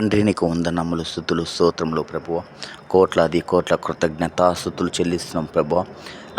తండ్రి నీకు వందనములు స్థుతులు స్తోత్రములు ప్రభువ. కోట్లాది కోట్ల కృతజ్ఞత స్థుతులు చెల్లిస్తున్నాం ప్రభువ.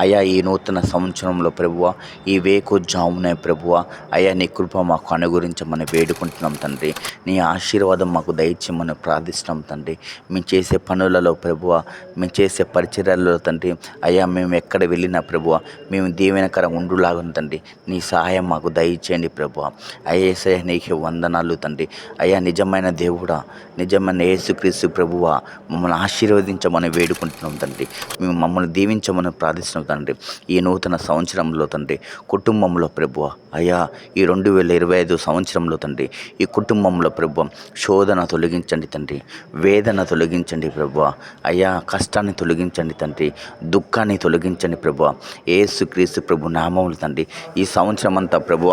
అయ్యా ఈ నూతన సంవత్సరంలో ప్రభువ ఈ వేకోజామునే ప్రభువ అయ్యా నీ కృప మాకు అనుగురించమని వేడుకుంటున్నాం తండ్రి. నీ ఆశీర్వాదం మాకు దయచేయమని ప్రార్థిస్తున్నాం తండ్రి. మేము చేసే పనులలో ప్రభువ మేము చేసే పరిచర్యలలో తండ్రి అయ్యా మేము ఎక్కడ వెళ్ళినా ప్రభువ మేము దీవెనకరం ఉండులాగా తండ్రి. నీ సహాయం మాకు దయచేయండి ప్రభువ. అయ్యేసయ నీకు వందనాలు తండ్రి. అయ్యా నిజమైన దేవుడా నిజమైన యేసుక్రీస్తు ప్రభువ మమ్మల్ని ఆశీర్వదించమని వేడుకుంటున్నాం తండ్రి. మేము మమ్మల్ని దీవించమని ప్రార్థిస్తున్నాం తండ్రి. ఈ నూతన సంవత్సరంలో తండ్రి కుటుంబంలో ప్రభువ అయ్యా ఈ రెండు వేల ఇరవై ఐదు సంవత్సరంలో తండ్రి ఈ కుటుంబంలో ప్రభు శోధన తొలగించండి తండ్రి వేదన తొలగించండి ప్రభు అయ్యా కష్టాన్ని తొలగించండి తండ్రి దుఃఖాన్ని తొలగించండి ప్రభు ఏసుక్రీస్తు ప్రభు నామములు తండ్రి. ఈ సంవత్సరం అంతా ప్రభు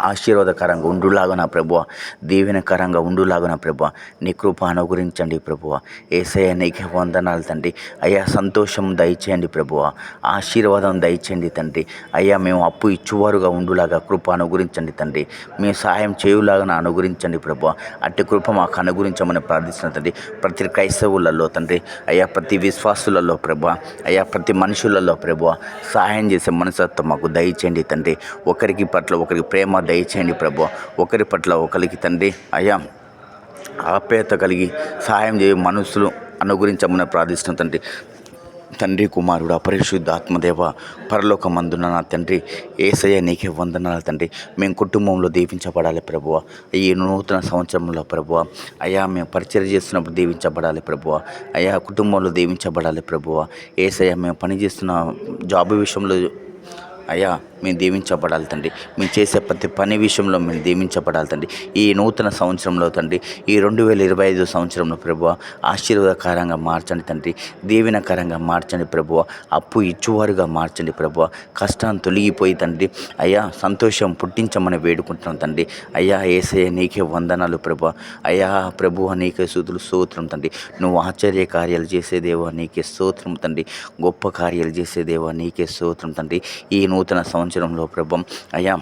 ఆశీర్వాదకరంగా ఉండులాగా నా ప్రభువ. దీవెనకరంగా ఉండులాగా నా ప్రభువ. నీ కృప అనుగురించండి ప్రభువ. ఏసయ్య నీకే వందనాలు తండ్రి. అయ్యా సంతోషం దయచేయండి ప్రభువ. ఆశీర్వాదం దయచేయండి తండ్రి. అయ్యా మేము అప్పు ఇచ్చువారుగా ఉండులాగా కృప అనుగురించండి తండ్రి. మీ సహాయం చేయులాగా అనుగురించండి ప్రభువ. అట్టి కృప మాకు అనుగురించమని ప్రార్థిస్తున్న తండ్రి. ప్రతి క్రైస్తవులలో తండ్రి. అయ్యా ప్రతి విశ్వాసులలో ప్రభు అయ్యా ప్రతి మనుషులలో ప్రభు సహాయం చేసే మనసత్వం మాకు దయచేయండి తండ్రి. ఒకరికి పట్ల ఒకరికి ప్రేమ దయచేయండి ప్రభు. ఒకరి పట్ల ఒకరికి తండ్రి అయ్యా ఆప్యాయత కలిగి సహాయం చేయ మనసులు అనుగురించమని ప్రార్థిస్తున్న తండ్రి. తండ్రి కుమారుడు అపరిశుద్ధ ఆత్మదేవ పరలోకమందున నా తండ్రి ఏసయ్య నీకే వందనాలు తండ్రి. మేము కుటుంబంలో దీవించబడాలి ప్రభువ ఈ నూతన సంవత్సరంలో ప్రభువ అయ్యా మేము పరిచయం చేస్తున్నప్పుడు దీవించబడాలి ప్రభువ అయ్యా కుటుంబంలో దీవించబడాలి ప్రభువ ఏసయ్య మేము పనిచేస్తున్న జాబ్ విషయంలో అయ్యా మేము దీవించబడాలి తండ్రి. మేము చేసే ప్రతి పని విషయంలో మేము దీవించబడాలి తండ్రి. ఈ నూతన సంవత్సరంలో తండ్రి ఈ రెండు వేల ఇరవై ఐదు సంవత్సరంలో ప్రభువ ఆశీర్వాదకరంగా మార్చండి తండ్రి. దీవెనకరంగా మార్చండి ప్రభువ. అప్పు ఇచ్చువారుగా మార్చండి ప్రభువ. కష్టాన్ని తొలగిపోయి తండ్రి అయ్యా సంతోషం పుట్టించమని వేడుకుంటున్నాం తండ్రి. అయ్యా ఏసయ్య నీకే వందనాలు ప్రభువ. అయ్యా ప్రభు నీకే సూతులు సూత్రం తండ్రి. నువ్వు ఆశ్చర్య కార్యాలు చేసేదేవా నీకే సూత్రం తండ్రి. గొప్ప కార్యాలు చేసేదేవా నీకే సూత్రం తండ్రి. ఈ నూతన సంవత్సరంలో ప్రభు. అయ్యా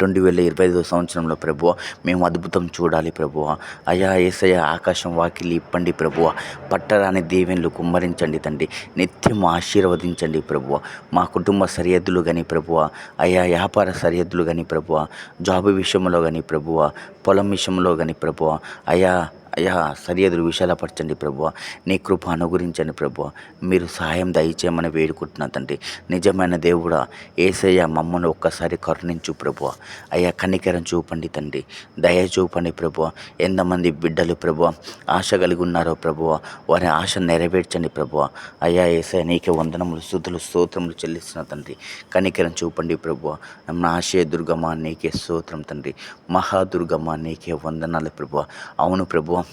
రెండు వేల ఇరవై ఐదో సంవత్సరంలో ప్రభువ మేము అద్భుతం చూడాలి ప్రభువ అయా ఏసయ ఆకాశం వాకిలి ఇప్పండి ప్రభువ పట్టరాని దీవెనలు కుమ్మరించండి తండ్రి. నిత్యం ఆశీర్వదించండి ప్రభువ మా కుటుంబ సరిహద్దులు కానీ ప్రభువ అయా వ్యాపార సరిహద్దులు కానీ ప్రభువ జాబ్ విషయంలో కానీ ప్రభువ పొలం విషయంలో కానీ ప్రభువ అయా అయ్యా సరిహద్దులు విశాలపరచండి ప్రభు నీ కృప అనుగురించండి ప్రభు మీరు సహాయం దయచేయమని వేడుకుంటున్నా తండ్రి. నిజమైన దేవుడా ఏసయ్య మమ్మల్ని ఒక్కసారి కరుణించు ప్రభు అయ్యా కనికరం చూపండి తండ్రి. దయ చూపండి ప్రభు ఎంతమంది బిడ్డలు ప్రభు ఆశ కలిగి ఉన్నారో ప్రభు వారి ఆశ నెరవేర్చండి ప్రభు అయ్యా ఏసయ్య నీకే వందనములు స్థుతులు స్తోత్రములు చెల్లిస్తున్న తండ్రి. కనికరం చూపండి ప్రభు నాశయ దుర్గమా దుర్గమ్మ నీకే స్తోత్రం తండ్రి. మహాదుర్గమ్మ నీకే వందనాలు ప్రభు అవును ప్రభు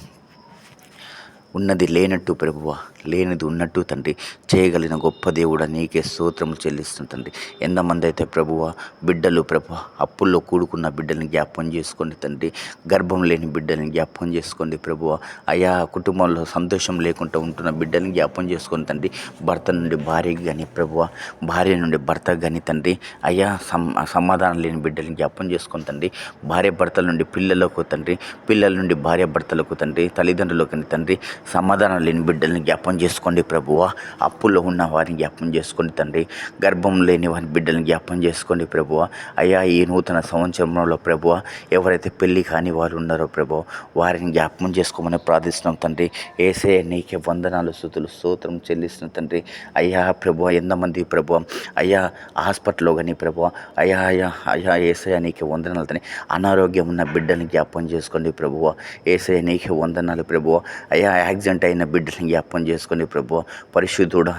ఉన్నది లేనట్టు ప్రభువ లేనిది ఉన్నట్టు తండ్రి. చేయగలిగిన గొప్ప దేవుడ నీకే స్తోత్రము చెల్లిస్తుంది తండ్రి. ఎంతమంది అయితే ప్రభువ బిడ్డలు ప్రభు అప్పుల్లో కూడుకున్న బిడ్డల్ని జ్ఞాపకం చేసుకోండి తండ్రి. గర్భం లేని బిడ్డల్ని జ్ఞాపకం చేసుకోండి ప్రభువ. అయా కుటుంబంలో సంతోషం లేకుండా ఉంటున్న బిడ్డల్ని జ్ఞాపకం చేసుకోండి తండ్రి. భర్త నుండి భార్యకి కానీ ప్రభువ భార్య నుండి భర్తకు కానీ తండ్రి. అయ్యా సమ్ సమాధానం లేని బిడ్డల్ని జ్ఞాపకం చేసుకొని తండ్రి. భార్య భర్తల నుండి పిల్లలకు తండ్రి పిల్లల నుండి భార్య భర్తలకు తండ్రి తల్లిదండ్రులకు తండ్రి. సమాధానం లేని బిడ్డల్ని జ్ఞాపం చేసుకోండి ప్రభువ. అప్పుల్లో ఉన్న వారిని జ్ఞాపం చేసుకోండి తండ్రి. గర్భం లేని వారి బిడ్డల్ని జ్ఞాపం చేసుకోండి ప్రభువ. అయ్యా ఈ నూతన సంవత్సరంలో ప్రభువ ఎవరైతే పెళ్ళి కాని వారు ఉన్నారో ప్రభు వారిని జ్ఞాపం చేసుకోమని ప్రార్థిస్తున్నాం తండ్రి. ఏసే నీకే వందనాలు స్థుతులు స్తోత్రం చెల్లిస్తున్న తండ్రి. అయ్యా ప్రభు ఎంతమంది ప్రభు అయ్యా హాస్పిటల్లో కానీ ప్రభు అయ్యా అయ్యా అయ్యా ఏసయ నీకే వందనాలు తండ్రి. అనారోగ్యం ఉన్న బిడ్డల్ని జ్ఞాపం చేసుకోండి ప్రభువ. ఏసయ నీకే వందనాలు ప్రభువ. అయ్యా యాక్సిడెంట్ అయిన బిడ్డల్ని జ్ఞాపం చేసుకోండి ప్రభు పరిశుద్ధుడు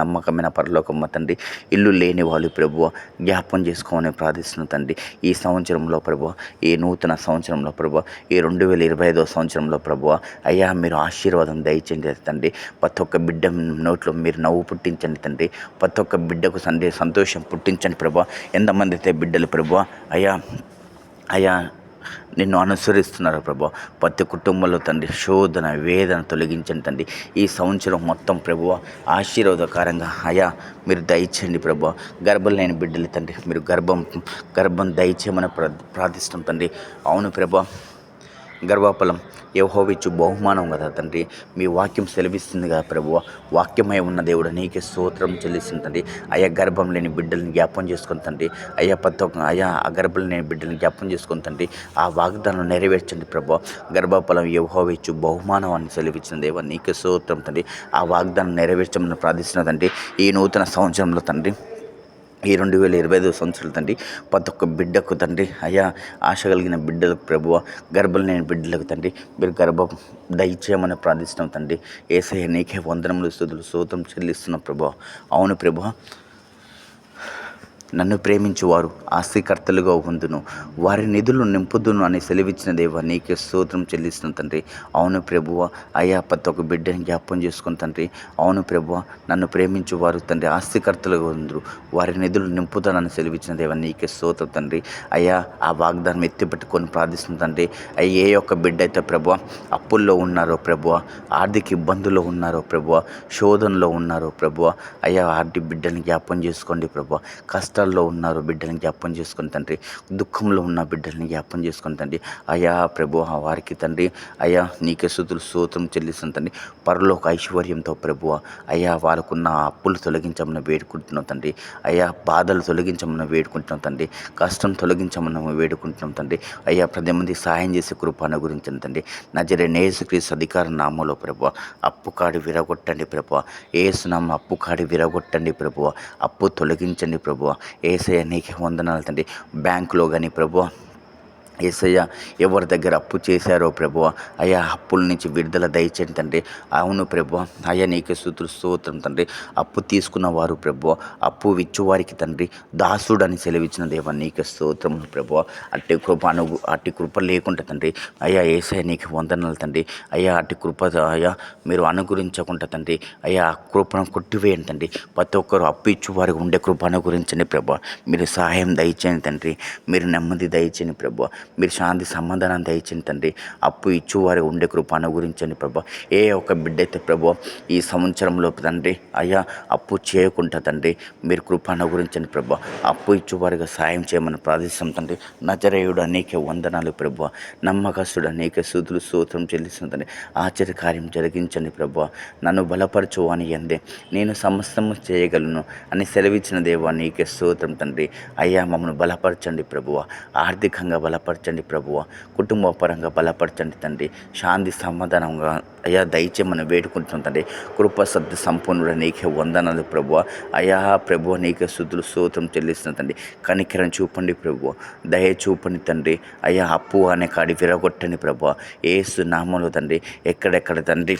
నమ్మకమైన పరలోకమ్మ తండ్రి. ఇల్లు లేని వాళ్ళు ప్రభు జ్ఞాపం చేసుకోమని ప్రార్థిస్తున్న తండ్రి. ఈ సంవత్సరంలో ప్రభు ఈ నూతన సంవత్సరంలో ప్రభు ఈ రెండు వేల ఇరవై ఐదో సంవత్సరంలో ప్రభు అయ్యా మీరు ఆశీర్వాదం దయచేయండి తండ్రి. ప్రతి ఒక్క బిడ్డ నోట్లో మీరు నవ్వు పుట్టించండి తండ్రి. ప్రతి ఒక్క బిడ్డకు సందే సంతోషం పుట్టించండి ప్రభు ఎంతమంది అయితే బిడ్డలు ప్రభు అయ్యా అయ్యా నిన్ను అనుసరిస్తున్నారు ప్రభు. ప్రతి కుటుంబంలో తండ్రి శోధన వేదన తొలగించండి తండ్రి. ఈ సంవత్సరం మొత్తం ప్రభువ ఆశీర్వాదకరంగా అయా మీరు దయచేయండి ప్రభు. గర్భం లేని బిడ్డలు తండ్రి మీరు గర్భం గర్భం దయచేయమని ప్ర ప్రార్థిస్తాం తండ్రి. అవును ప్రభు. గర్భఫలం. యహోవిచ్చు బహుమానం కదా తండ్రి. మీ వాక్యం సెలవిస్తుంది కదా ప్రభు వాక్యమై ఉన్న దేవుడు నీకే స్తోత్రం చెల్లిస్తుంది తండ్రి. అయ్యా గర్భం లేని బిడ్డల్ని జ్ఞాపం చేసుకుని తండ్రి. అయ్యా ప్రతి ఒక్క అయ్యా ఆ గర్భం లేని బిడ్డల్ని జ్ఞాపం చేసుకుని తండ్రి. ఆ వాగ్దానం నెరవేర్చండి ప్రభు గర్భఫలం యహోవిచ్చు బహుమానం అని సెలవిచ్చిన దేవ నీకే స్తోత్రం తండ్రి. ఆ వాగ్దానం నెరవేర్చమని ప్రార్థిస్తున్న తండ్రి. ఈ నూతన సంవత్సరంలో తండ్రి. ఈ రెండు వేల ఇరవై ఐదు సంవత్సరాలు తండ్రి ప్రతి ఒక్క బిడ్డకు తండ్రి అయ్యా ఆశ కలిగిన బిడ్డలకు ప్రభువ గర్భం లేని బిడ్డలకు తండ్రి మీరు గర్భం దయచేయమని ప్రార్థిస్తున్నాం తండ్రి. ఏసయ్య నీకే వందనములు స్థుతులు సూతం చెల్లిస్తున్నాం ప్రభు అవును ప్రభు నన్ను ప్రేమించువారు ఆస్తికర్తలుగా ఉందును. వారి నిధులు నింపుదును అని సెలవిచ్చిన దేవ నీకే స్తోత్రం చెల్లిస్తున్న తండ్రి. అవును ప్రభువ అయ్యా ప్రతి ఒక్క బిడ్డని జ్ఞాపం చేసుకుని తండ్రి. అవును ప్రభువ నన్ను ప్రేమించువారు తండ్రి ఆస్తికర్తలుగా ఉందరు. వారి నిధులు నింపుతానని సెలవిచ్చిన దేవ నీకే స్తోత్రం తండ్రి. అయ్యా ఆ వాగ్దానం ఎత్తిపెట్టుకొని ప్రార్థిస్తున్న తండ్రి. అయ్యా ఏ ఒక్క బిడ్డ అయితే ప్రభు అప్పుల్లో ఉన్నారో ప్రభువ ఆర్థిక ఇబ్బందుల్లో ఉన్నారో ప్రభువ శోధనలో ఉన్నారో ప్రభువ అయ్యా ఆర్థిక బిడ్డని జ్ఞాపం చేసుకోండి ప్రభు కష్టాల్లో ఉన్నారు బిడ్డలను జ్ఞాపం చేసుకుని తండ్రి. దుఃఖంలో ఉన్న బిడ్డలను జ్ఞాపం చేసుకుని తండ్రి. అయా ప్రభు వారికి తండ్రి. అయా నీకే సుతులు సూత్రం చెల్లిస్తున్న తండ్రి. పరలోక ఐశ్వర్యంతో ప్రభువ అయ్యా వాళ్ళకున్న అప్పులు తొలగించమని వేడుకుంటున్నాం తండ్రి. అయ్యా బాధలు తొలగించమని వేడుకుంటున్నాం తండ్రి. కష్టం తొలగించమని వేడుకుంటున్నాం తండ్రి. అయ్యా ప్రతి మంది సహాయం చేసే కృపాను గురించి తండ్రి. నజరే నేసుక్రీస్తు అధికార నామంలో ప్రభు అప్పు కాడి విరగొట్టండి ప్రభు. ఏసునామ అప్పు కాడి విరగొట్టండి ప్రభు. అప్పు తొలగించండి ప్రభు. ఏసయ్య నీకే వందనాలు తండ్రి. బ్యాంకులో కానీ ప్రభు ఏసయ్య ఎవరి దగ్గర అప్పు చేశారో ప్రభు అయ్యా అప్పుల నుంచి విడుదల దయచేయండి తండ్రి. అవును ప్రభు అయ్యా నీకే సూత్రు స్తోత్రం తండ్రి. అప్పు తీసుకున్న వారు ప్రభు అప్పు ఇచ్చువారికి తండ్రి. దాసుడు అని సెలవిచ్చిన దేవ నీకే స్తోత్రం ప్రభు అట్టి కృప అను అట్టి కృప లేకుండా తండ్రి. అయ్యా ఏసయ్య నీకు వందనాలు తండ్రి. అయ్యా అట్టి కృప అయ్యా మీరు అనుగురించకుండా తండ్రి. అయ్యా ఆ కృపను కొట్టివేయండి తండ్రి. ప్రతి ఒక్కరు అప్పు ఇచ్చువారికి ఉండే కృప అనుగురించండి ప్రభు మీరు సహాయం దయచేయండి తండ్రి. మీరు నెమ్మది దయచేయండి ప్రభు మీరు శాంతి సమాధానం దయచేయండి తండ్రి. అప్పు ఇచ్చు వారి ఉండే కృప అనుగురించండి ప్రభు. ఏ ఒక్క బిడ్డ అయితే ప్రభు ఈ సంవత్సరంలో తండ్రి అయ్యా అప్పు చేయకుండా తండ్రి మీరు కృప అనుగురించండి ప్రభు. అప్పు ఇచ్చు వారికి సాయం చేయమని ప్రార్థిస్తాం తండ్రి. నజరేయుడు అనేక వందనాలు ప్రభు. నమ్మకస్తుడు అనేక సూతులు సూత్రం చెల్లిస్తుందని తండ్రి. జరిగించండి ప్రభు. నన్ను బలపరచు అని ఎందే నేను సమస్తము చేయగలను అని సెలవిచ్చిన దేవా నీకే సూత్రం తండ్రి. అయ్యా మమ్మల్ని బలపరచండి ప్రభువ ఆర్థికంగా బలపరచండి ప్రభువ. కుటుంబ పరంగా బలపరచండి తండ్రి. శాంతి సమాధానంగా అయ్యా మనం వేడుకుంటున్నాం తండ్రి. కృప సత్య సంపూర్ణుడు నీకే వందనాలు ప్రభువ. అయ్యా ప్రభు నీకే శుద్ధులు స్తోత్రం చెల్లిస్తున్న తండ్రి. కనికరం చూపండి ప్రభువ. దయ చూపండి తండ్రి. అయ్యా అప్పు అనే కాడి విరగొట్టండి ప్రభువ. ఏసు నామంలో తండ్రి ఎక్కడెక్కడ తండ్రి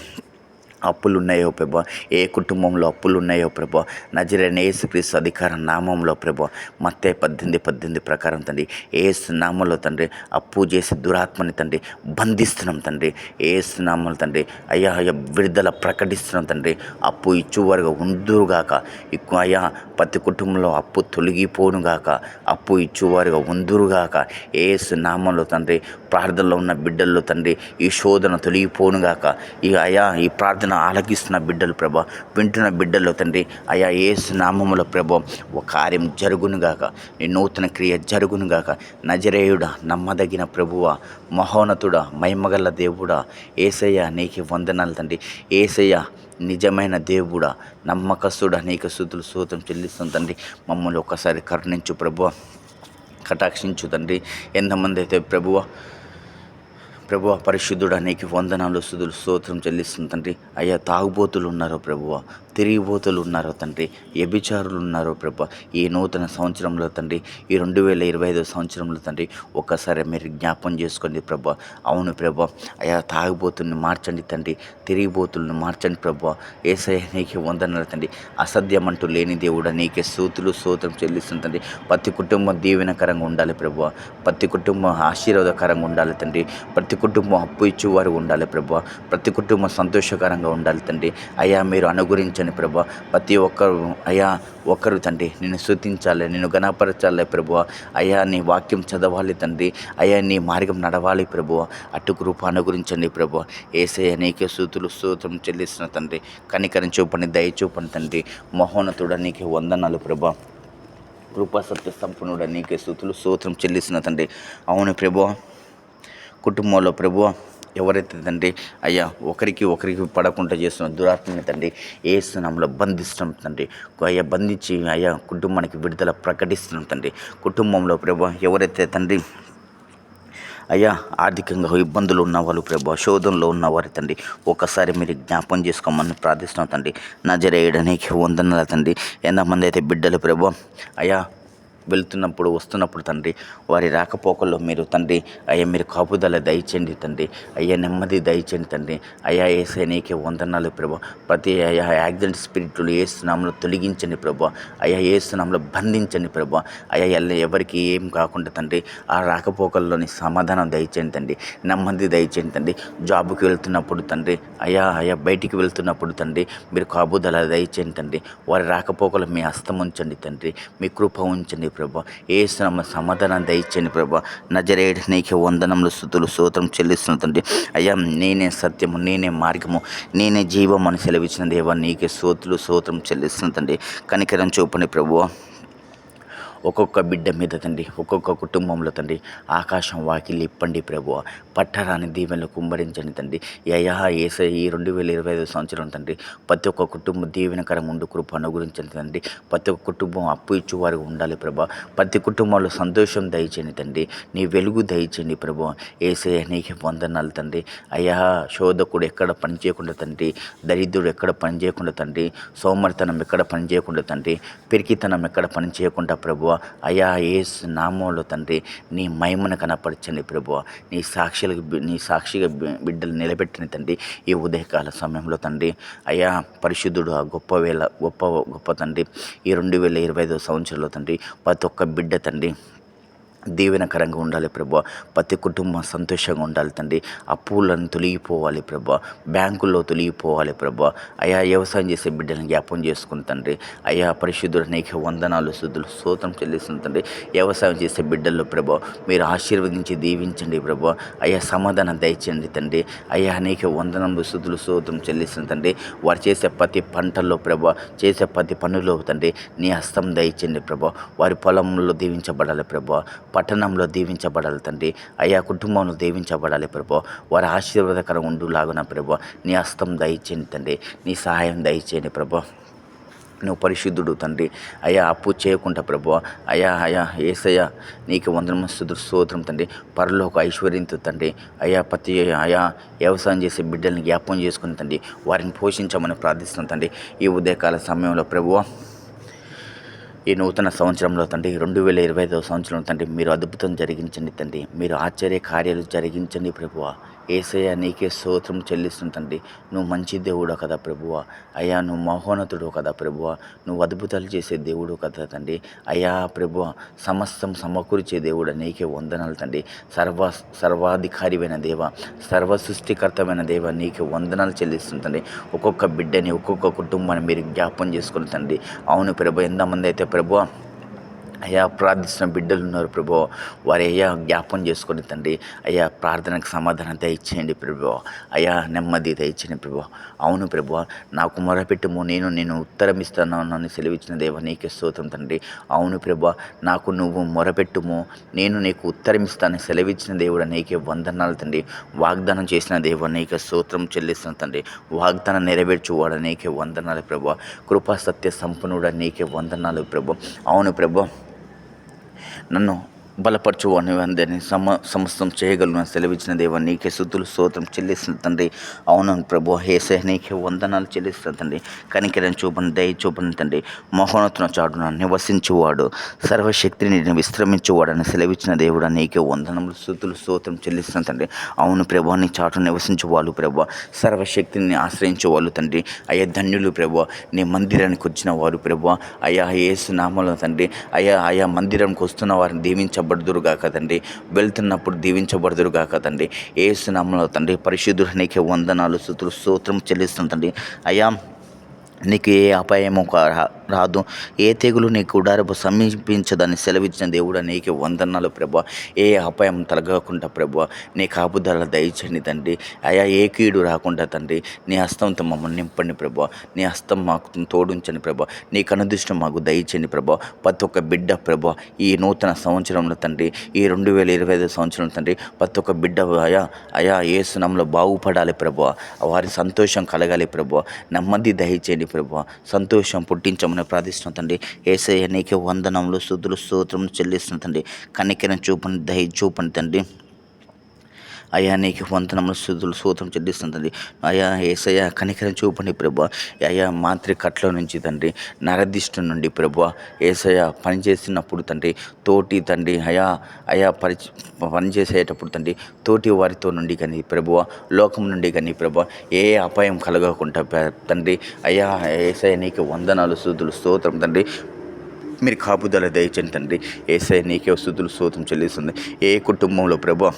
అప్పులు ఉన్నాయో ప్రభా? ఏ కుటుంబంలో అప్పులు ఉన్నాయో ప్రభా? నజరైన ఏసుక్రీస్తు అధికార నామంలో ప్రభా మత్తే పద్దెనిమిది పద్దెనిమిది ప్రకారం తండ్రి ఏసు నామంలో తండ్రి అప్పు చేసే దురాత్మని తండ్రి బంధిస్తున్నాం తండ్రి ఏసు నామంలో తండ్రి అయ్యా అయ్యా విడుదల ప్రకటిస్తున్నాం తండ్రి అప్పు ఇచ్చేవారుగా ఉందురుగాక ఎక్కువ అయ్యా ప్రతి కుటుంబంలో అప్పు తొలగిపోనుగాక అప్పు ఇచ్చేవారుగా ఉందురుగాక ఏసు నామంలో తండ్రి ప్రార్థనలో ఉన్న బిడ్డల్లో తండ్రి ఈ శోధన తొలగిపోనుగాక ఈ అయా ఈ ప్రార్థన ఆలగిస్తున్న బిడ్డలు ప్రభ వింటున్న బిడ్డల్లో తండ్రి అయా ఏసు నామముల ప్రభ ఒక కార్యం జరుగునుగాక నీ నూతన క్రియ జరుగునుగాక నజరేయుడ నమ్మదగిన ప్రభువ మహోనతుడ మహిమగల దేవుడా ఏసయ్య నీకు వందనాలు తండ్రి ఏసయ్య నిజమైన దేవుడా నమ్మకస్తుడా నీకు సుతులు సూతం చెల్లిస్తుంది తండ్రి మమ్మల్ని ఒకసారి కరుణించు ప్రభువ కటాక్షించు తండ్రి ఎంతమంది అయితే ప్రభువ ప్రభువ పరిశుద్ధుడా నీకు వందనాలు సుదులు స్తోత్రం చెల్లిస్తుంది తండ్రి. అయ్యా తాగుబోతులు ఉన్నారో ప్రభువ. తిరిగిపోతలు ఉన్నారో తండ్రి. వ్యభిచారులు ఉన్నారో ప్రభా. ఈ నూతన సంవత్సరంలో తండ్రి ఈ రెండు వేల ఇరవై ఐదో సంవత్సరంలో తండ్రి ఒక్కసారి మీరు జ్ఞాపం చేసుకోండి ప్రభు. అవును ప్రభు. అయ్యా తాగుబోతుల్ని మార్చండి తండ్రి. తిరిగిపోతులను మార్చండి ప్రభు. ఏసయ నీకే వందనాలు తండ్రి. అసధ్యమంటూ లేని దేవుడు నీకే సూతులు సూత్రం చెల్లిస్తుంది ప్రతి కుటుంబం దీవెనకరంగా ఉండాలి ప్రభు. ప్రతి కుటుంబం ఆశీర్వాదకరంగా ఉండాలి తండ్రి. ప్రతి కుటుంబం అప్పు ఇచ్చేవారు ఉండాలి ప్రభు. ప్రతి కుటుంబం సంతోషకరంగా ఉండాలి తండ్రి. అయ్యా మీరు అనుగురించండి ప్రభు. ప్రతి ఒక్కరు అయ్యా ఒక్కరు తండ్రి నేను శృతించాలి నేను గణపరచాలి ప్రభు. అయ్యా నీ వాక్యం చదవాలి తండ్రి. అయ్యా నీ మార్గం నడవాలి ప్రభు. అటు కృప అనుగురించండి ప్రభు. ఏసయ్య నీకే సూతులు సూత్రం చెల్లిస్తున్న తండ్రి. కనికరం చూపండి దయ చూపండి తండ్రి. మహోన్నతుడ నీకే వందనాలు ప్రభు. కృపా సత్య సంపన్నుడ నీకే స్థుతులు సూత్రం చెల్లిస్తున్న తండ్రి. అవును ప్రభు. కుటుంబంలో ప్రభు ఎవరైతే తండ్రి అయ్యా ఒకరికి ఒకరికి పడకుండా చేస్తున్న దురాత్మని తండ్రి ఏసునామలో బంధిస్తున్నాం తండ్రి. అయ్యా బంధించి అయ్యా కుటుంబానికి విడుదల ప్రకటిస్తున్నాం తండ్రి. కుటుంబంలో ప్రభా ఎవరైతే తండ్రి అయ్యా ఆర్థికంగా ఇబ్బందులు ఉన్నవాళ్ళు ప్రభు శోధనలో ఉన్నవారు తండ్రి ఒకసారి మీరు జ్ఞాపం చేసుకోమని ప్రార్థిస్తున్నాం తండ్రి. నా జరేయడానికి వందనాల తండ్రి. ఎంతమంది అయితే బిడ్డలు ప్రభు అయ్యా వెళ్తున్నప్పుడు వస్తున్నప్పుడు తండ్రి వారి రాకపోకల్లో మీరు తండ్రి అయ్యా మీరు కాపుదల దయచేయండి తండ్రి అయ్యా నెమ్మది దయచేయండి తండ్రి అయ్యా ఏసే నీకే వందనాలు ప్రభు ప్రతి అయ్యా యాక్సిడెంట్ స్పిరిట్లు ఏసునామంలో తొలగించండి ప్రభు అయ్యా ఏసునామంలో బంధించండి ప్రభు అయ్యా ఎల్ల ఎవరికి ఏం కాకుండా తండ్రి ఆ రాకపోకల్లోని సమాధానం దయచేయండి తండ్రి నెమ్మది దయచేయండి తండ్రి జాబుకి వెళ్తున్నప్పుడు తండ్రి అయ్యా అయ్యా బయటికి వెళ్తున్నప్పుడు తండ్రి మీరు కాపుదల దయచేయండి తండ్రి వారి రాకపోకలు మీ హస్తం ఉంచండి తండ్రి మీ కృప ఉంచండి ప్రభా. ఏ శ్రమ సమాధానం దయచండి ప్రభా. నజరేడు నీకే వందనములు స్థుతులు స్తోత్రం చెల్లిస్తున్న తండ్రి. అయ్యా నేనే సత్యము నేనే మార్గము నేనే జీవం అని సెలవిచ్చిన దేవా నీకే సోతులు స్తోత్రం చెల్లిస్తున్న తండ్రి. కనికరం చూపండి ప్రభు. ఒక్కొక్క బిడ్డ మీద తండ్రి ఒక్కొక్క కుటుంబంలో తండ్రి ఆకాశం వాకిలి ఇప్పండి ప్రభు. పట్టరాని దీవెనలు కుమ్మరించండి తండ్రి. యయా ఏసై ఈ రెండు వేల ఇరవై ఐదు సంవత్సరం తండ్రి ప్రతి ఒక్క కుటుంబం దీవెనకరం ఉండు కృప అనుగురించండి తండ్రి. ప్రతి ఒక్క కుటుంబం అప్పు ఇచ్చేవారు ఉండాలి ప్రభా. ప్రతి కుటుంబంలో సంతోషం దయచేయండి తండ్రి. నీ వెలుగు దయచేయండి ప్రభు. ఏసై నీకు వందనాలు తండ్రి. అయ్యా శోధకుడు ఎక్కడ పని చేయకుండా తండ్రి దరిద్రుడు ఎక్కడ పని చేయకుండా తండ్రి సోమరితనం ఎక్కడ పని చేయకుండా తండ్రి పిరికితనం ఎక్కడ పని చేయకుండా ప్రభు. అయా ఏసు నామంలో తండ్రి నీ మహిమను కనపరచండి ప్రభు నీ సాక్షులకు నీ సాక్షిగా బిడ్డలు నిలబెట్టిన తండ్రి ఈ ఉదయకాల సమయంలో తండ్రి. అయా పరిశుద్ధుడు ఆ గొప్ప వేళ గొప్ప గొప్ప తండ్రి. ఈ రెండు వేల ఇరవై ఐదో సంవత్సరంలో తండ్రి ప్రతి ఒక్క బిడ్డ తండ్రి దీవెనకరంగా ఉండాలి ప్రభా. ప్రతి కుటుంబం సంతోషంగా ఉండాలి తండ్రి. అప్పులను తొలగిపోవాలి ప్రభా. బ్యాంకుల్లో తొలగిపోవాలి ప్రభా. అయా వ్యవసాయం చేసే బిడ్డలను జ్ఞాపం చేసుకుని తండ్రి. అయా పరిశుద్ధుడు నీకు వందనాలు శుద్ధులు సూత్రం చెల్లిస్తుంది తండ్రి. వ్యవసాయం చేసే బిడ్డల్లో ప్రభా మీరు ఆశీర్వదించి దీవించండి ప్రభా. అయా సమాధానం దయచేయండి తండ్రి. అయ్యా అనేక వందనములు శుద్ధులు సూత్రం చెల్లిస్తుంది తండ్రి. వారు చేసే ప్రతి పంటల్లో ప్రభా చేసే ప్రతి పనుల్లో తండ్రి నీ హస్తం దయచండి ప్రభా. వారి పొలంలో దీవించబడాలి ప్రభా. పట్టణంలో దీవించబడాలి తండ్రి. అయా కుటుంబంలో దీవించబడాలి ప్రభు. వారి ఆశీర్వాదకరం ఉండులాగున ప్రభు. నీ హస్తం దయచేయండి తండ్రి. నీ సహాయం దయచేయండి ప్రభు. నువ్వు పరిశుద్ధుడు తండ్రి. అయా అప్పు చేయకుండా ప్రభు. అయా అయా ఏసయ్య నీకు వందనమ స్థుతుడు స్తోత్రం తండ్రి. పరలోక ఐశ్వర్యంతో తండ్రి. అయా ప్రతి అయా వ్యవసాయం చేసే బిడ్డల్ని జ్ఞాపం చేసుకుని తండ్రి. వారిని పోషించమని ప్రార్థిస్తున్నాం తండ్రి. ఈ ఉదయకాల సమయంలో ప్రభువ ఈ నూతన సంవత్సరంలో తండ్రి రెండు వేల ఇరవై ఐదవ సంవత్సరంలో తండ్రి మీరు అద్భుతం జరిగించండి తండ్రి. మీరు ఆశ్చర్య కార్యాలు జరిగించండి ప్రభువ. ఏసయ్య నీకే స్తోత్రం చెల్లిస్తుంది నువ్వు మంచి దేవుడు కదా ప్రభువ. అయ్యా నువ్వు మహోన్నతుడు కదా ప్రభువ. నువ్వు అద్భుతాలు చేసే దేవుడు కదా తండ్రి. అయ్యా ప్రభువ సమస్తం సమకూర్చే దేవుడు నీకే వందనాలు తండ్రి. సర్వ సర్వాధికారిమైన దేవ సర్వ సృష్టికర్తమైన దేవ నీకే వందనాలు చెల్లిస్తుంటండి ఒక్కొక్క బిడ్డని ఒక్కొక్క కుటుంబాన్ని మీరు జ్ఞాపం చేసుకుని తండ్రి. అవును ప్రభు ఎంతమంది అయితే ప్రభువ అయ్యా ప్రార్థిస్తున్న బిడ్డలు ఉన్నారు ప్రభు. వారి అయ్యా జ్ఞాపం చేసుకుని తండ్రి అయ్యా ప్రార్థనకు సమాధానం దయచేయండి ప్రభు. అయ్యా నెమ్మది దయచేయండి ప్రభు. అవును ప్రభు నాకు మొరపెట్టుము నేను నేను ఉత్తరం ఇస్తాను అని సెలవిచ్చిన దేవ నీకే స్తోత్రం తండ్రి. అవును ప్రభు నాకు నువ్వు మొరపెట్టుము నేను నీకు ఉత్తరం ఇస్తాను సెలవిచ్చిన దేవుడు నీకే వందనాలు తండ్రి. వాగ్దానం చేసిన దేవ నీకే స్తోత్రం చెల్లిస్తున్న తండ్రి. వాగ్దానం నెరవేర్చువాడు నీకే వందనాలు ప్రభు. కృపా సత్య సంపన్నుడు నీకే వందనాలు ప్రభు. అవును ప్రభు నన్ను బలపరచువాని అందరినీ సమ సమస్తం చేయగలను. సెలవిచ్చిన దేవ నీకే శుద్ధులు స్తోత్రం చెల్లిస్తున్న తండ్రి. అవును ప్రభు హేసే నీకే వందనాలు చెల్లిస్తున్న తండ్రి. కనికరం చూపని దయ చూపని తండ్రి. మహోన్నతున చాటున నివసించువాడు. సర్వశక్తిని విశ్రమించువాడని సెలవిచ్చిన దేవుడు నీకే వందనములు శుద్ధులు స్తోత్రం చెల్లిస్తున్న తండ్రి. అవును ప్రభు నీ చాటు నివసించువాళ్ళు ప్రభు. సర్వశక్తిని ఆశ్రయించేవాళ్ళు తండ్రి. అయ్యా ధన్యులు ప్రభు. నీ మందిరానికి వచ్చిన వారు ప్రభు. అయ్యా ఏసు నామలో తండ్రి. అయ్యా ఆయా మందిరంకి వస్తున్న వారిని దీవించ దీవించబడుదురుగా కదండి వెళ్తున్నప్పుడు దీవించబడుదురుగా కదండి ఏసునామంలో తండ్రి పరిశుద్ధునికి నీకే వందనాలు స్థుతులు స్తోత్రం చెల్లిస్తుంది తండ్రి. అయ్యా నీకు ఏ అపాయము రాదు. ఏ తెగులు నీ గుడారపు సమీపించదని సెలవిచ్చిన దేవుడు నీకు వందనాలు ప్రభా ఏ అపాయం తలగకుండా ప్రభా నీ కాపుదల దయచండి తండ్రి. అయా ఏ కీడు రాకుండా తండ్రి. నీ హస్తంతో మమ్మల్ని నింపండి ప్రభా నీ హస్తం మాకు తోడుంచండి ప్రభా నీ కనుదృష్టం మాకు దయచండి ప్రభా ప్రతి ఒక్క బిడ్డ ప్రభా ఈ నూతన సంవత్సరంలో తండ్రి ఈ రెండు వేల ఇరవై ఐదు సంవత్సరం తండ్రి ప్రతి ఒక్క బిడ్డ అయా అయా ఏ సునంలో బాగుపడాలి ప్రభా వారి సంతోషం కలగాలి ప్రభా నెమ్మది దయచేయండి ప్రభా సంతోషం పుట్టించమని ప్రార్థిస్తున్నాం తండ్రి. ఏసయ్య నీకే వందనములు శుద్ధులు స్తోత్రములు చెల్లిస్తున్న తండ్రి. కనికరం చూపని దయ చూపని తండ్రి. అయ్యా నీకు వందనములు స్థుతులు సూత్రం చెల్లిస్తుంది అయ్యా ఏసయ్య కనికరం చూపండి ప్రభా అయ్యా మాంత్రి కట్ల నుంచి తండ్రి నరదిష్టు నుండి ప్రభా ఏసయ్య పనిచేసినప్పుడు తండ్రి తోటి తండ్రి అయా అయా పరి పనిచేసేటప్పుడు తండ్రి తోటి వారితో నుండి కానీ ప్రభువ లోకం నుండి కానీ ప్రభా ఏ అపాయం కలగకుండా తండ్రి అయ్యా ఏసయ్య నీకు వందనాలు స్థుతులు స్తోత్రం తండ్రి. మీరు కాపుదల దయచండి తండ్రి. ఏసఐ నీకే స్థుతులు స్తోత్రం చెల్లిస్తుంది. ఏ కుటుంబంలో ప్రభా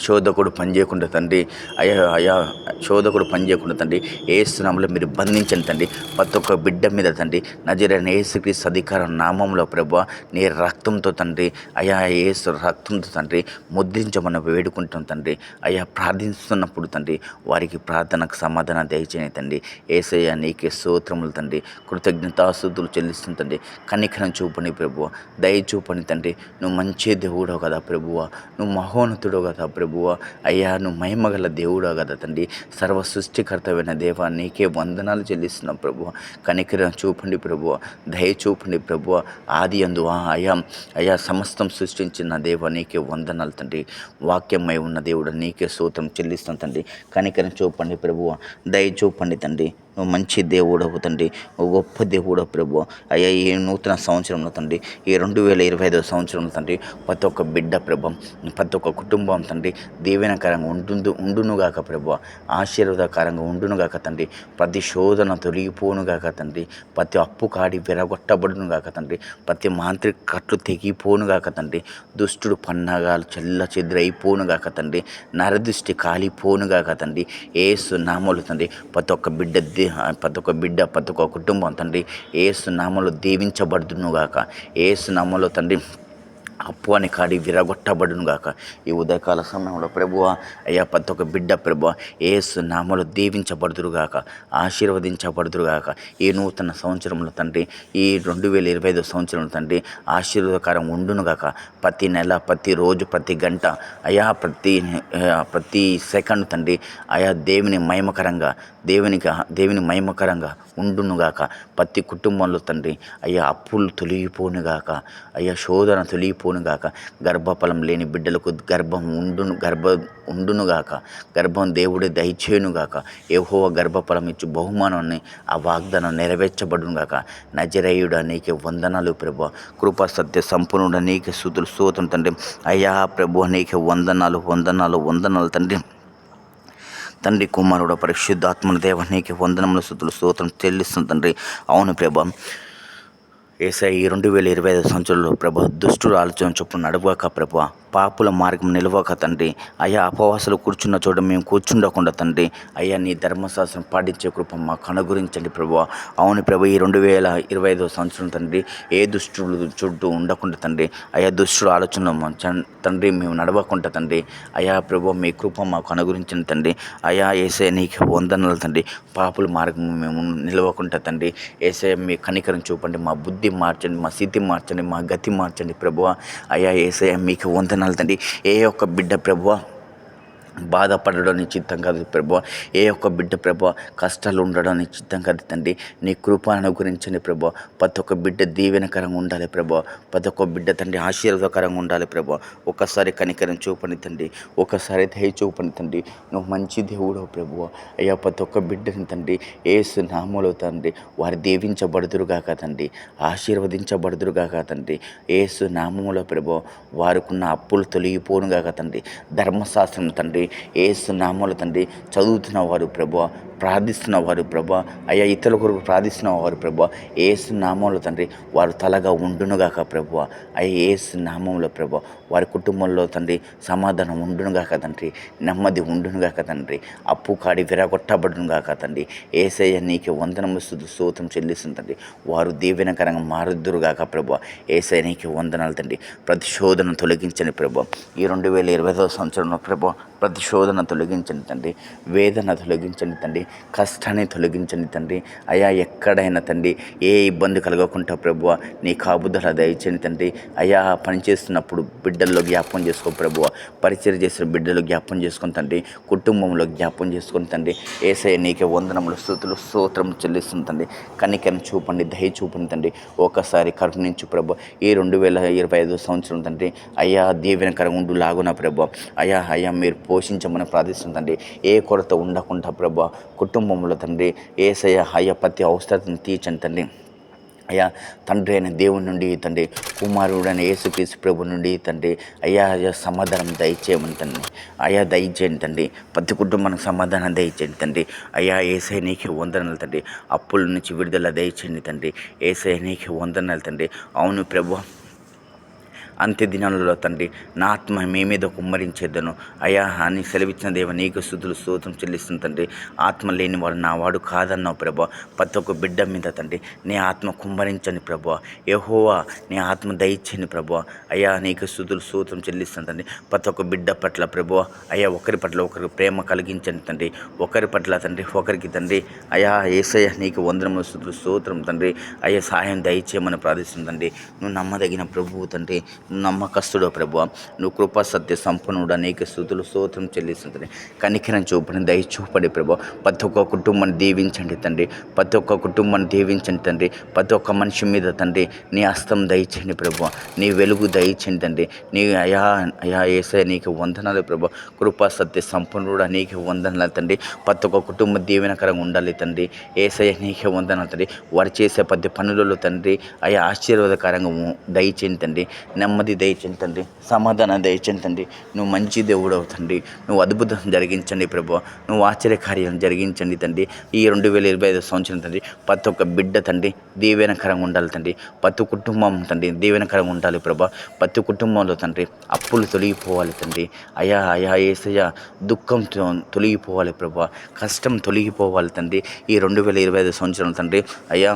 శోధకుడు పనిచేయకుండా తండ్రి అయ్యా అయ్యా శోధకుడు పనిచేయకుండా తండ్రి ఏసునామంలో మీరు బంధించండి తండ్రి. ప్రతి ఒక్క బిడ్డ మీద తండ్రి నజరైన ఏసుక్రీస్తు అధికారం నామంలో ప్రభు నీ రక్తంతో తండ్రి అయా ఏసు రక్తంతో తండ్రి ముద్రించమని వేడుకుంటాం తండ్రి. అయా ప్రార్థిస్తున్నప్పుడు తండ్రి వారికి ప్రార్థనకు సమాధానం దయచేయని తండ్రి. ఏసయ్య నీకే స్తోత్రములు తండ్రి. కృతజ్ఞతాస్తుతులు చెల్లిస్తుంది తండ్రి. కనికరం చూపని ప్రభువ. దయ చూపని తండ్రి. నువ్వు మంచి దేవుడో కదా ప్రభువ. నువ్వు మహోన్నతుడో కదా ప్రభువ అయ్యా నువ్వు మహిమగల దేవుడో కదా తండ్రి. సర్వ సృష్టికర్తమైన దేవా నీకే వందనాలు చెల్లిస్తున్నాం ప్రభువ. కనికరం చూపండి ప్రభువ దయ చూపండి ప్రభువ. ఆది అందు అయా అయా సమస్తం సృష్టించిన దేవ నీకే వందనాలు తండ్రి. వాక్యమై ఉన్న దేవుడు నీకే సూత్రం చెల్లిస్తాం తండ్రి. కనికరం చూపండి ప్రభువ దయ చూపండి తండ్రి. మంచి దేవుడవు తండ్రి. గొప్ప దేవుడు ప్రభు. అయ్యా ఈ నూతన సంవత్సరంలో తండ్రి ఈ రెండు వేల ఇరవై ఐదో సంవత్సరంలో తండ్రి ప్రతి ఒక్క బిడ్డ ప్రభు ప్రతి ఒక్క కుటుంబం తండ్రి దీవెనకరంగా ఉండు ఉండునుగాక ప్రభు. ఆశీర్వాదకరంగా ఉండునుగాక తండ్రి. ప్రతి శోధన తొలగిపోనుగాక తండ్రి. ప్రతి అప్పు కాడి విరగొట్టబడునుగాక తండ్రి. ప్రతి మాంత్రిక కట్లు తెగిపోనుగాక తండ్రి. దుష్టుడు పన్నాగాలు చెల్ల చెదిరైపోనుగాక తండ్రి. నరదృష్టి కాలిపోనుగాక తండ్రి. ఏ నామలు తండ్రి. ప్రతి ఒక్క బిడ్డ ప్రతి ఒక్క బిడ్డ ప్రతి ఒక్క కుటుంబం తండ్రి ఏసు నామలు దీవించబడుదునుగాక. ఏసు నామలో తండ్రి అప్పు అని కాడి విరగొట్టబడును గాక. ఈ ఉదయకాల సమయంలో ప్రభువ అయ్యా ప్రతి ఒక్క బిడ్డ ప్రభువ ఏసు నామలు దీవించబడుదురుగాక ఆశీర్వదించబడుదురుగాక ఈ నూతన సంవత్సరంలో తండ్రి ఈ రెండు వేల ఇరవై ఐదు సంవత్సరంలో తండ్రి ఆశీర్వాదకరం ఉండునుగాక ప్రతి నెల ప్రతి రోజు ప్రతి గంట అయా ప్రతి ప్రతి సెకండ్ తండ్రి అయా దేవుని మహిమకరంగా దేవునికి దేవుని మహిమకరంగా ఉండునుగాక. ప్రతి కుటుంబంలో తండ్రి అయ్యా అప్పులు తొలగిపోనుగాక. అయ్యా శోధన తొలగిపోనుగాక. గర్భఫలం లేని బిడ్డలకు గర్భం ఉండును గర్భ ఉండునుగాక. గర్భం దేవుడే దయచేయునుగాక. ఏహో గర్భఫలం ఇచ్చి బహుమానాన్ని ఆ వాగ్దానం నెరవేర్చబడునుగాక. నజరేయుడ నీకే వందనాలు ప్రభు కృపా సత్య సంపూర్ణుడ నీకే సుతులు సూతం తండ్రి. అయ్యా ప్రభు నీకే వందనాలు వందనాలు వందనాలు తండ్రి. తండ్రి కుమారుడు పరిశుద్ధాత్మను దేవ నీకు వందనముల స్థుతులు స్తోత్రం చెల్లిస్తుంది తండ్రి. అవును ప్రభా. ఏసఐ ఈ రెండు వేల ఇరవై ఐదు సంవత్సరంలో ప్రభు దుష్టుల ఆలోచన చొప్పున నడవక ప్రభా. పాపుల మార్గం నిలవక తండ్రి. అయ్యా అపవాసాలు కూర్చున్న చోట మేము కూర్చుండకుండా తండ్రి. అయ్యా నీ ధర్మశాస్త్రం పాటించే కృప మాకు అనుగురించండి ప్రభు. అవును ప్రభు ఈ రెండు వేల ఇరవై ఐదో సంవత్సరం తండ్రి ఏ దుష్టుడు చుట్టూ ఉండకుండా తండ్రి. అయ్యా దుష్టుడు ఆలోచన మా తండ్రి మేము నడవకుండా తండ్రి. అయ్యా ప్రభు మీ కృప మాకు అనుగురించండి తండ్రి. అయ్యా ఏసే నీకు వందనలు తండ్రి. పాపుల మార్గం మేము నిలవకుండా తండ్రి. ఏసే మీ కనికరం చూపండి మా బుద్ధి మార్చండి మా స్థితి మార్చండి మా గతి మార్చండి ప్రభువ. అయ్యా ఏసయ్య మీకు వందనాలు తండ్రి. ఏ ఒక్క బిడ్డ ప్రభువ బాధపడడం నీ చిత్తం కాదు ప్రభు. ఏ ఒక్క బిడ్డ ప్రభు కష్టాలు ఉండడం నీ చిత్తం కాదు తండ్రి. నీ కృపను గురించండి ప్రభు. ప్రతి ఒక్క బిడ్డ దీవెనకరంగా ఉండాలి ప్రభు. ప్రతి ఒక్క బిడ్డ తండ్రి ఆశీర్వాదకరంగా ఉండాలి ప్రభు. ఒకసారి కనికరం చూపని తండ్రి. ఒకసారి దయ చూపని తండ్రి. నువ్వు మంచి దేవుడు ప్రభు. అయ్యా ప్రతి ఒక్క బిడ్డని తండ్రి ఏసు నామలో తండ్రి వారు దీవించబడుదురుగాక తండ్రి. ఆశీర్వదించబడుదురుగాక తండ్రి. ఏసు నామములో ప్రభు వారికున్న అప్పులు తొలగిపోనుగాక తండ్రి. ధర్మశాస్త్రం తండ్రి తండ్రి ఏసు నామములు తండ్రి చదువుతున్న వారు ప్రభు ప్రార్థిస్తున్న వారు ప్రభా అయ్యా ఇతరుల కొరకు ప్రార్థిస్తున్న వారు ప్రభా ఏసు నామంలో తండ్రి వారు తలగా ఉండునుగాక ప్రభు అయ్యా ఏసు నామంలో ప్రభా వారి కుటుంబంలో తండ్రి సమాధానం ఉండునుగాక తండ్రి నెమ్మది ఉండునుగాక తండ్రి అప్పు కాడి విరగొట్టబడునుగాక తండ్రి ఏసయ్య నీకు వందనము స్థుతి స్తోత్రం చెల్లిస్తుంది తండ్రి వారు దీవెనకరంగా మారుద్దురుగాక ప్రభు ఏసయ్య నీకు వందనాలు తండ్రి ప్రతిశోధన తొలగించని ప్రభు ఈ రెండు వేల ఇరవై సంవత్సరంలో ప్రభు ప్రతిశోధన తొలగించండి తండ్రి. వేదన తొలగించండి తండ్రి. కష్టాన్ని తొలగించండి తండ్రి. అయా ఎక్కడైనా తండ్రి ఏ ఇబ్బంది కలగకుండా ప్రభువ నీ కాపుదల దయచండి తండ్రి. అయా పనిచేస్తున్నప్పుడు బిడ్డల్లో జ్ఞాపం చేసుకో ప్రభువ. పరిచయం చేసిన బిడ్డలు జ్ఞాపం చేసుకుని తండ్రి. కుటుంబంలో జ్ఞాపం చేసుకుని తండ్రి. ఏసఐ నీకే వందనములు స్థుతులు స్తోత్రం చెల్లిస్తుంది తండ్రి. కనికరం చూపండి దయ చూపండి తండ్రి. ఒకసారి కరుణించు ప్రభు ఈ రెండు వేల ఇరవై ఐదు సంవత్సరం తండ్రి. అయ్యా దీవెనకరం ఉండు లాగున ప్రభు అయ్యా అయ్యా మీరు పోషించమని ప్రార్థిస్తుంది తండ్రి. ఏ కొరత ఉండకుండా ప్రభు కుటుంబంలో తండ్రి ఏసయ్య అయ్యా ప్రతి అవసరతను తీర్చండి తండ్రి. అయ్యా తండ్రి అయిన దేవుని నుండి తండ్రి కుమారుడైన యేసుక్రీస్తు ప్రభు నుండి తండ్రి అయ్యా అయ్యా సమాధానం దయచేయమని తండ్రి. అయ్యా దయచేయండి తండ్రి. ప్రతి కుటుంబానికి సమాధానం దయచేయండి తండ్రి. అయ్యా ఏసై నీకే వందనాలు తండ్రి. అప్పుల నుంచి విడుదల దయచేయండి తండ్రి. ఏసై నీకే వందనాలు తండ్రి. అవును ప్రభు అంత్య దినాలలో తండ్రి నా ఆత్మ మీ మీద కుమ్మరించేద్దను అయా అని సెలవిచ్చిన దేవ నీకు స్థుతులు స్తోత్రం చెల్లిస్తుంది తండ్రి. ఆత్మ లేని వాడు నా వాడు కాదన్నావు ప్రభా. ప్రతి ఒక్క బిడ్డ మీద తండ్రి నీ ఆత్మ కుమ్మరించని ప్రభా. యహోవా నీ ఆత్మ దయచేని ప్రభా. అయ్యా నీకు స్థుతులు స్తోత్రం చెల్లిస్తుంది తండ్రి. ప్రతి ఒక్క బిడ్డ పట్ల ప్రభు అయ్యా ఒకరి పట్ల ఒకరికి ప్రేమ కలిగించండి తండ్రి. ఒకరి పట్ల తండ్రి ఒకరికి తండ్రి. అయా ఏసయ్య నీకు వందనములు స్థుతులు స్తోత్రం తండ్రి. అయ్యా సహాయం దయచేయమని ప్రార్థిస్తుంది తండ్రి. నువ్వు నమ్మదగిన ప్రభువు తండ్రి. నమ్మకస్తుడు ప్రభు నువ్వు కృపా సత్య సంపన్నుడు అనేక స్థుతులు స్తోత్రం చెల్లిస్తుంది కనికిరం చూపండి దయచూపండి ప్రభు ప్రతి ఒక్క కుటుంబాన్ని దీవించండి తండ్రి. ప్రతి ఒక్క కుటుంబాన్ని దీవించండి తండ్రి. ప్రతి ఒక్క మనిషి మీద తండ్రి నీ హస్తం దయచండి ప్రభు నీ వెలుగు దయచండి తండ్రి. నీ అయా అయా ఏసే నీకు వందనాలు ప్రభు కృపా సత్య సంపన్నుడు నీకు వందనాలు తండ్రి. ప్రతి ఒక్క కుటుంబ దీవెనకరంగా ఉండాలి తండ్రి. ఏసయ నీకే వందనాలు తండ్రి. వారు చేసే ప్రతి పనులలో తండ్రి అయా ఆశీర్వాదకరంగా దయచేయండి తండ్రి. నెమ్మ నెమ్మది దయచండి తండ్రి సమాధానం దయచండి తండ్రి నువ్వు మంచి దేవుడు అవుతండి నువ్వు అద్భుతం జరిగించండి ప్రభు. నువ్వు ఆశ్చర్యకార్యం జరిగించండి తండ్రి. ఈ రెండు వేల ఇరవై ఐదు సంవత్సరం తండ్రి ప్రతి ఒక్క బిడ్డ తండ్రి దీవెనకరంగా ఉండాలి తండ్రి. ప్రతి కుటుంబం తండ్రి దీవెనకరంగా ఉండాలి ప్రభా. ప్రతి కుటుంబంలో తండ్రి అప్పులు తొలగిపోవాలి తండ్రి. అయా అయా ఏసయ్య దుఃఖం తొలగిపోవాలి ప్రభా. కష్టం తొలగిపోవాలి తండ్రి. ఈ రెండు వేల ఇరవై ఐదు సంవత్సరం తండ్రి అయ్యా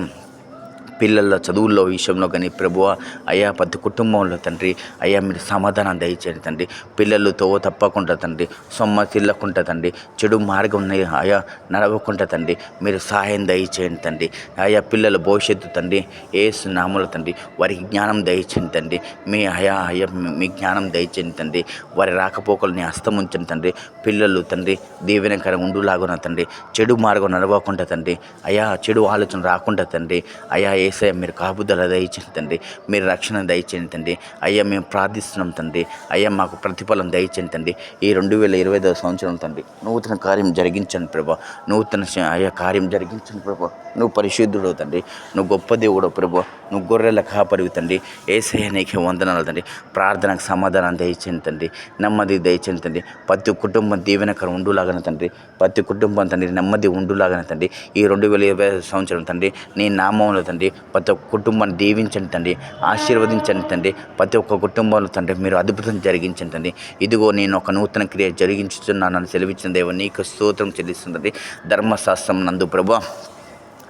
పిల్లల చదువుల్లో విషయంలో కానీ ప్రభువ అయ్యా ప్రతి కుటుంబంలో తండ్రి అయ్యా మీరు సమాధానం దయచేయండి తండ్రి. పిల్లలు తోవ తప్పకుండా తండ్రి సొమ్మ తిల్లకుండా తండ్రి చెడు మార్గం అయా నడవకుండా తండ్రి మీరు సహాయం దయచేయండి తండ్రి. ఆయా పిల్లల భవిష్యత్తు తండ్రి ఏసు నాముల తండ్రి వారికి జ్ఞానం దయచేయండి తండ్రి. మీ అయా అయ్యా మీ జ్ఞానం దయచేయండి తండ్రి. వారి రాకపోకలని హస్తం ఉంచండి తండ్రి. పిల్లలు తండ్రి దీవెనకరం ఉండులాగున తండ్రి చెడు మార్గం నడవకుండా తండ్రి. అయా చెడు ఆలోచన రాకుండా తండ్రి. అయా ఏసయ మీరు కాపుదల దయచేయండి తండ్రి. మీరు రక్షణ దయచేయండి తండ్రి. అయ్యా మేము ప్రార్థిస్తున్నాం తండ్రి. అయ్యా మాకు ప్రతిఫలం దయచేయండి తండ్రి. ఈ రెండు వేల ఇరవై ఐదవ సంవత్సరం తండ్రి నూతన కార్యం జరిగించండి ప్రభా. నూతన అయ్యా కార్యం జరిగించండి ప్రభా. నువ్వు పరిశుద్ధుడు తండ్రి. నువ్వు గొప్ప దేవుడు ప్రభు. నువ్వు గొర్రెల కాపరివి తండ్రి. ఏసయ్య నీకే వందనాలు తండ్రి. ప్రార్థనకు సమాధానం దయచేయండి తండ్రి. నెమ్మది దయచేయండి తండ్రి. ప్రతి కుటుంబం దీవెనకర ఉండులాగన తండ్రి. ప్రతి కుటుంబం తండ్రి నెమ్మది ఉండులాగన తండ్రి. ఈ రెండు వేల ఇరవై సంవత్సరం తండ్రి నీ నామంలో తండ్రి. ప్రతి ఒక్క కుటుంబాన్ని దీవించండి తండ్రి ఆశీర్వదించండి తండ్రి. ప్రతి ఒక్క కుటుంబంలో తండ్రి మీరు అద్భుతం జరిగించండి తండ్రి. ఇదిగో నేను ఒక నూతన క్రియ జరిగించుతున్నానని సెలవిచ్చిన దేవ నీకు స్తోత్రం చెల్లిస్తుంది ధర్మశాస్త్రం నందు ప్రభా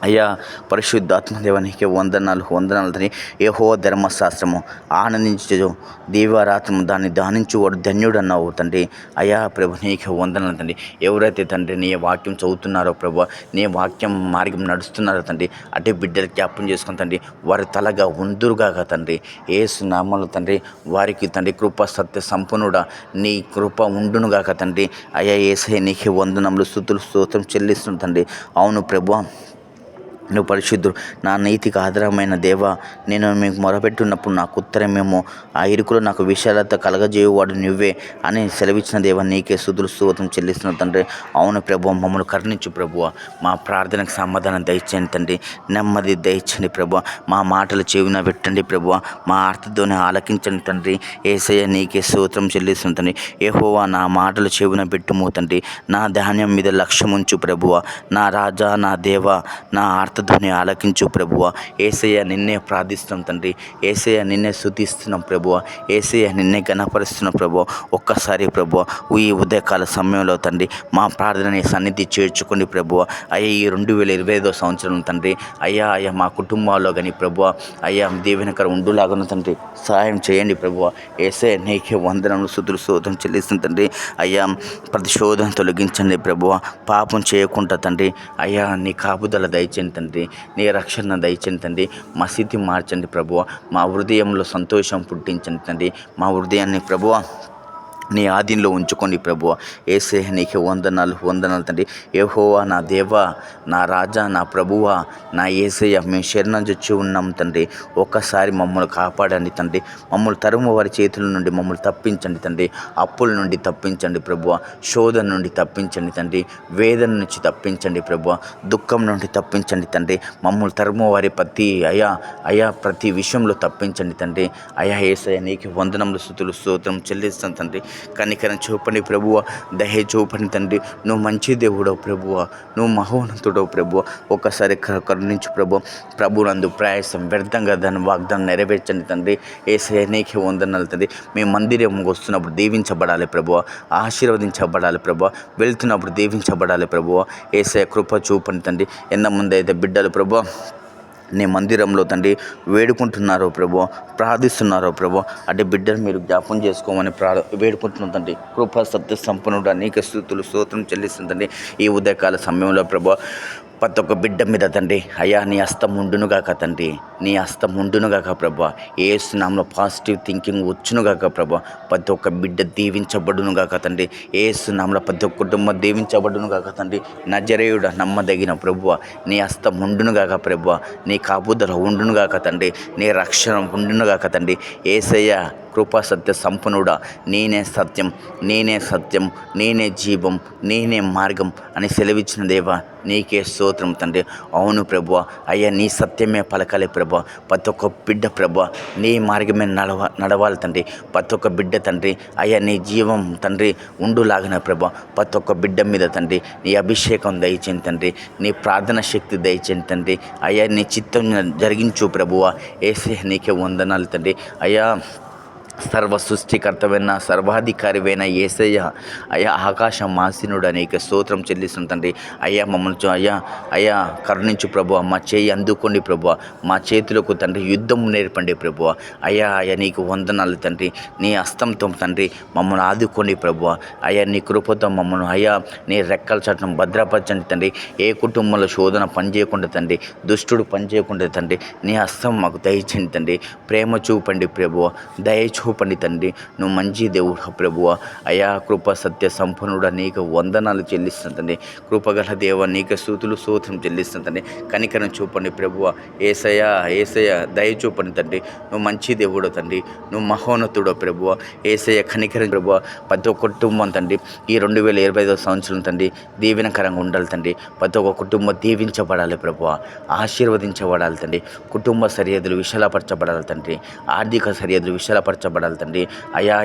అయ్యా పరిశుద్ధాత్మదేవ నీకే వందనాలు వందనాలు తండ్రి. ఏహో ధర్మశాస్త్రము ఆనందించు దీవారాత్మ దాన్ని దానించువాడు ధన్యుడు అన్నావు తండ్రి. అయ్యా ప్రభు నీకే వందనాలు తండ్రి. ఎవరైతే తండ్రి నీ వాక్యం చదువుతున్నారో ప్రభు నీ వాక్యం మార్గం నడుస్తున్నారో తండ్రి అంటే బిడ్డలు జ్ఞాపం చేసుకుని తండ్రి వారి తలగా ఉందురుగాక తండ్రి. ఏసు సునామాలు తండ్రి వారికి తండ్రి కృప సత్య సంపన్నుడా నీ కృప ఉండునుగాక తండ్రి. అయ్యా ఏసే నీకే వందనములు స్థుతులు స్తోత్రం చెల్లిస్తుంది తండ్రి. అవును ప్రభు నువ్వు పరిశుద్ధుడు. నా నీతికి ఆధారమైన దేవ నేను మీకు మొరపెట్టున్నప్పుడు నాకు ఉత్తరమేమో ఆ ఇరుకులో నాకు విశాలత కలగజేయువాడు నువ్వే అని సెలవిచ్చిన దేవ నీకే సుదులు స్తోత్రం చెల్లిస్తున్న తండ్రి. అవును ప్రభు మమ్మల్ని కరుణించు ప్రభు మా ప్రార్థనకు సమాధానం దయచేయండి తండ్రి. నెమ్మది దయచండి ప్రభు మా మాటలు చెవిన పెట్టండి ప్రభు మా అర్థతోనే ఆలకించండి తండ్రి. ఏసయ్య నీకే స్తోత్రం చెల్లిస్తున్న తండ్రి. ఏహోవా నా మాటలు చెవిన పెట్టుము తండ్రి. నా ధాన్యం మీద లక్ష్యముంచు ప్రభువ. నా రాజా నా దేవ నా ధ్వని ఆలకించు ప్రభువ. ఏసయ్య నిన్నే ప్రార్థిస్తున్నాం తండ్రి. ఏసయ్య నిన్నే శుద్ధిస్తున్నాం ప్రభువ. ఏసయ్య నిన్నే గణపరుస్తున్నాం ప్రభువ. ఒక్కసారి ప్రభువ ఈ ఉదయకాల సమయంలో తండ్రి మా ప్రార్థనని సన్నిధి చేర్చుకోండి ప్రభువ. అయ్యా ఈ రెండు వేల ఇరవై ఐదో సంవత్సరం తండ్రి అయ్యా అయ్యా మా కుటుంబాల్లో కానీ ప్రభువ అయ్యా దీవెనకర ఉండులాగను తండ్రి సహాయం చేయండి ప్రభువ. ఏసే నీకే వందనములు సుతులు శోధన చెల్లిస్తుంది తండ్రి అయ్యా ప్రతి శోధన తొలగించండి ప్రభువ. పాపం చేయకుండా తండ్రి అయ్యా నీ కాపుదల దయచేయండి తండ్రి. నీ రక్షణ దయచండి తండ్రి. మా స్థితి మార్చండి ప్రభువ. మా హృదయంలో సంతోషం పుట్టించండి తండ్రి. మా హృదయాన్ని ప్రభువ నీ ఆధీనంలో ఉంచుకోండి ప్రభు ఏసే నీకే వందనాలు వందనాలు తండ్రి. ఏహోవా నా దేవా నా రాజా నా ప్రభువా నా ఏసయ్య మేము శరణం చొచ్చి ఉన్నాం తండ్రి. ఒక్కసారి మమ్మల్ని కాపాడండి తండ్రి. మమ్మల్ని తరుము వారి చేతుల నుండి మమ్మల్ని తప్పించండి తండ్రి. అప్పుల నుండి తప్పించండి ప్రభువ. శోధన నుండి తప్పించండి తండ్రి. వేదన నుంచి తప్పించండి ప్రభువ. దుఃఖం నుండి తప్పించండి తండ్రి. మమ్మల్ని తరుము వారి ప్రతి అయా అయా ప్రతి విషయంలో తప్పించండి తండ్రి. అయా ఏసయ్య నీకు వందనములు స్థుతులు స్తోత్రం చెల్లిస్తాను తండ్రి. కనికరం చూపండి ప్రభువ. దయ చూపండి తండ్రి. నువ్వు మంచి దేవుడవు ప్రభువ. నువ్వు మహోన్నతుడవు ప్రభువ. ఒక్కసారి కరుణించు ప్రభు ప్రభు నందు ప్రయాసం వ్యర్థంగా దాని వాగ్దానం నెరవేర్చండి తండ్రి. ఏ సైనికే వందనాలు తండ్రి. మేము మందిరం వస్తున్నప్పుడు దీవించబడాలి ప్రభువ. ఆశీర్వదించబడాలి ప్రభువ. వెళ్తున్నప్పుడు దీవించబడాలి ప్రభువ. ఏసే కృప చూపండి తండ్రి. ఎంతమంది అయితే బిడ్డలు ప్రభు నీ మందిరంలో తండ్రి వేడుకుంటున్నారో ప్రభు ప్రార్థిస్తున్నారో ప్రభు. అంటే బిడ్డను మీరు జ్ఞాపం చేసుకోమని ప్రార్థ వేడుకుంటున్నాం తండ్రి. కృప సత్య సంపన్నుడు అనేక స్థుతులు స్తోత్రం చెల్లిస్తుందండి ఈ ఉదయకాల సమయంలో ప్రభు ప్రతి ఒక్క బిడ్డ మీద తండ్రి అయ్యా నీ హస్తం ఉండునుగాక తండ్రి. నీ హస్తం ఉండునుగాక ప్రభా. ఏ స్నామంలో పాజిటివ్ థింకింగ్ వచ్చునుగాక ప్రభా. ప్రతి ఒక్క బిడ్డ దీవించబడునుగాక తండ్రి. ఏ స్నామంలో ప్రతి ఒక్క కుటుంబం దీవించబడునుగాక తండ్రి. నజరేయుడ నమ్మదగిన ప్రభువ నీ హస్తం ఉండునుగాక ప్రభువ నీ కాపుదల ఉండునుగాక తండ్రి. నీ రక్షణ ఉండునుగాక తండ్రి. ఏసయ్య కృపా సత్య సంపన్నుడా నేనే సత్యం నేనే సత్యం నేనే జీవం నేనే మార్గం అని సెలవిచ్చిన దేవా నీకే స్తోత్రం తండ్రి. అవును ప్రభు అయ్యా నీ సత్యమే పలకాలి ప్రభు ప్రతి ఒక్క బిడ్డ ప్రభు నీ మార్గమే నడవ నడవాలి తండ్రి. ప్రతి ఒక్క బిడ్డ తండ్రి అయ్యా నీ జీవం తండ్రి ఉండులాగిన ప్రభు ప్రతి ఒక్క బిడ్డ మీద తండ్రి నీ అభిషేకం దయచేయండి తండ్రి. నీ ప్రార్థన శక్తి దయచేయండి తండ్రి. అయ్యా నీ చిత్తం జరిగించు ప్రభువ. ఏసే నీకే వందనాలు తండ్రి. అయ్యా సర్వ సృష్టికర్తవైన సర్వాధికారివైన ఏసయ్య అయ్యా ఆకాశ మాసినుడు అనేక స్తోత్రం చెల్లిస్తుంది తండ్రి. అయ్యా మమ్మల్ని అయ్యా అయ్యా కరుణించు ప్రభు మా చేయి అందుకోండి ప్రభు మా చేతులకు తండ్రి యుద్ధం నేర్పండి ప్రభు అయ్యా అయ్యా నీకు వందనాలు తండ్రి. నీ హస్తంతో తండ్రి మమ్మల్ని ఆదుకోండి ప్రభు అయ్యా నీ కృపతో మమ్మల్ని అయ్యా నీ రెక్కల చట్టం భద్రపరచండి తండ్రి. ఏ కుటుంబంలో శోధన పనిచేయకుండా తండ్రి దుష్టుడు పనిచేయకుండా తండ్రి నీ హస్తం మాకు దయచండి తండ్రి. ప్రేమ చూపండి ప్రభు దయ చూపండి తండ్రి నువ్వు మంచి దేవుడు ప్రభువ. అయా కృప సత్య సంపన్నుడ నీకు వందనాలు చెల్లిస్తుంది తండ్రి. కృపగల దేవ నీకు సూతులు సూత్రం చెల్లిస్తున్న తండ్రి. కనికరం చూపండి ప్రభువ. ఏసయ ఏసయ దయ చూపండి తండ్రి. నువ్వు మంచి దేవుడు తండ్రి. నువ్వు మహోన్నతుడో ప్రభువ. ఏసయ కనికరం ప్రభువ. ప్రతి ఒక్క కుటుంబం తండ్రి ఈ రెండు వేల ఇరవై ఐదో సంవత్సరం తండ్రి దీవెనకరంగా ఉండాలి తండ్రి. ప్రతి ఒక్క కుటుంబం దీవించబడాలి ప్రభువ. ఆశీర్వదించబడాలి తండ్రి. కుటుంబ సరిహద్దులు విశాలపరచబడాలి తండ్రి. ఆర్థిక సరిహద్దులు విశాలపరచ దీవించబడాలి తండ్రి. అయా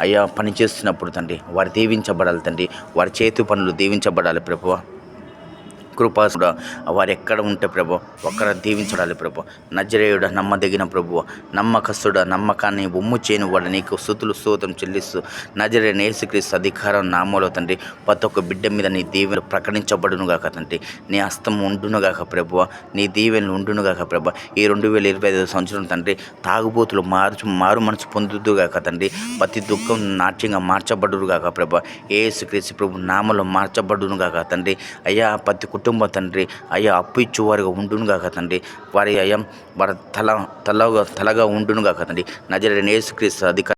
అయా పని చేస్తున్నప్పుడు తండ్రి వారు దీవించబడాలి తండ్రి. వారి చేతి పనులు దీవించబడాలి ప్రభువ. కృపాసుడ వారు ఎక్కడ ఉంటే ప్రభు ఒక్కడ దీవించడాలి ప్రభు. నజరేయుడ నమ్మదగిన ప్రభు. నమ్మకస్తుడ నమ్మకాన్ని ఉమ్ము చేయని వాడు నీకు స్థుతులు స్తోత్రం చెల్లిస్తూ నజరే నేసుక్రీస్తు అధికారం నామలో తండ్రి ప్రతి ఒక్క బిడ్డ మీద నీ దీవెలు ప్రకటించబడునుగాక తండ్రి. నీ హస్తం ఉండునుగాక ప్రభువ నీ దీవెనలు ఉండునుగాక ప్రభు. ఈ రెండు వేల ఇరవై ఐదు సంవత్సరం తండ్రి తాగుబోతులు మార్చు మారు మనసు పొందుదుగాక తండ్రి. ప్రతి దుఃఖం నాట్యంగా మార్చబడురుగాక ప్రభు. ఏసుక్రీస్తు ప్రభు నామలో మార్చబడునుగాక తండ్రి. అయ్యా ప్రతి కుటుంబ తండ్రి అయ్యా అప్పు ఇచ్చేవారుగా ఉండునుగాక తండ్రి. వారి అయ్యం వారి తల తలగా తలగా ఉండునుగాక తండ్రి. నజరేని యేసుక్రీస్తు అధిక